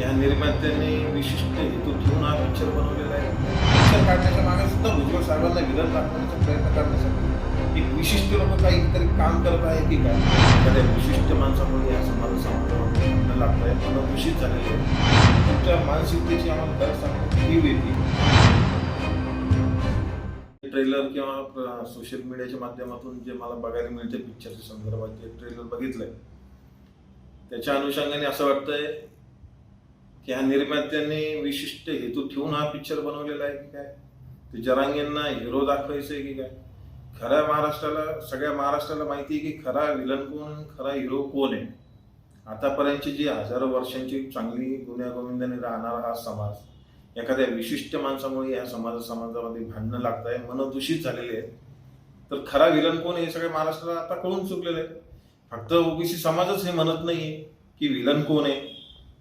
या निर्मात्यांनी विशिष्ट हेतू ठेवून हा पिक्चर बनवलेला आहे. पिक्चर काढण्याच्या मागे सुद्धा भुजबळ साहेबांना विरोध दाखवण्याचा प्रयत्न करण्यासाठी एक विशिष्ट लोक काहीतरी काम करत आहे की काय? एखाद्या विशिष्ट माणसामुळे या समाज समाजाला लागत आहे मला दूषित झालेलं आहे तुमच्या मानसिकतेची आम्हाला खरं सांगतो ही वेगळी. ट्रेलर किंवा सोशल मीडियाच्या माध्यमातून जे मला बघायला मिळते पिक्चरच्या संदर्भात जे ट्रेलर बघितलंय. त्याच्या अनुषंगाने असं वाटतंय ह्या निर्मात्यांनी विशिष्ट हेतू ठेवून हा पिक्चर बनवलेला आहे की काय? ते जरांगेंना हिरो दाखवायचं आहे की काय? खऱ्या महाराष्ट्राला सगळ्या महाराष्ट्राला माहिती आहे की खरा विलन कोण खरा हिरो कोण आहे? आतापर्यंतची जी हजारो वर्षांची चांगली गुण्यागोविंदाने राहणारा हा समाज एखाद्या विशिष्ट माणसामुळे या समाज समाजामध्ये भांडणं लागत आहे मन दूषित झालेले आहेत तर खरा विलन कोण हे सगळ्या महाराष्ट्राला आता कळून चुकलेलं आहे. फक्त ओबीसी समाजच हे म्हणत नाहीये की विलन कोण आहे.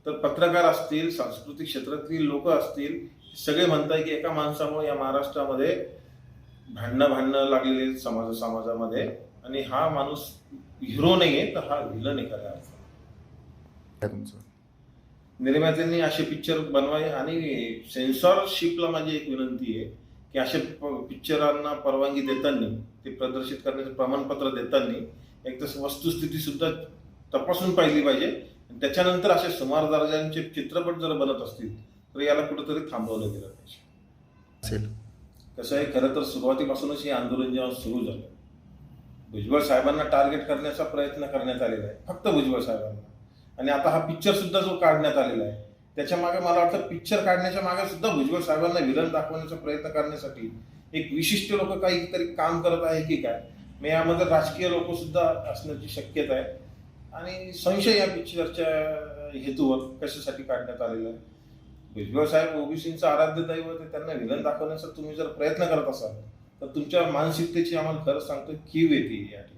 तर पत्रकार असतील सांस्कृतिक क्षेत्रातील लोक असतील सगळे म्हणताय की एका माणसामुळे या महाराष्ट्रामध्ये भांडणं भांडणं लागलेले समाज समाजामध्ये आणि हा माणूस हिरो नाहीये तर हा विलन आहे खऱ्या निर्मात्यांनी असे पिक्चर बनवाय आणि सेन्सॉरशिपला माझी एक विनंती आहे की असे पिक्चरांना परवानगी देताना ते प्रदर्शित करण्याचं प्रमाणपत्र देताना एक तर वस्तुस्थिती सुद्धा तपासून पाहिली पाहिजे. त्याच्यानंतर असे सुमार दर्जांचे चित्रपट जर बनत असतील तर याला कुठेतरी थांबवलं गेलं पाहिजे. असेल. कसं आहे खरं तर सुरुवातीपासूनच हे आंदोलन जेव्हा सुरू झालं भुजबळ साहेबांना टार्गेट करण्याचा प्रयत्न करण्यात आलेला आहे फक्त भुजबळ साहेबांना. आणि आता हा पिक्चर सुद्धा जो काढण्यात आलेला आहे त्याच्यामागे मला वाटतं पिक्चर काढण्याच्या मागे सुद्धा भुजबळ साहेबांना विलन दाखवण्याचा प्रयत्न करण्यासाठी एक विशिष्ट लोक काहीतरी काम करत आहे की काय? मग यामध्ये राजकीय लोक सुद्धा असण्याची शक्यता आहे. आणि संशय या पिक्चरच्या हेतूवर कशासाठी काढण्यात आलेला आहे? भुजबळ साहेब ओबीसीचं आराध्य दैवत आहे त्यांना विलन दाखवण्याचा तुम्ही जर प्रयत्न करत असाल तर तुमच्या मानसिकतेची आम्हाला खरं सांगतो कीव येते या ठिकाणी.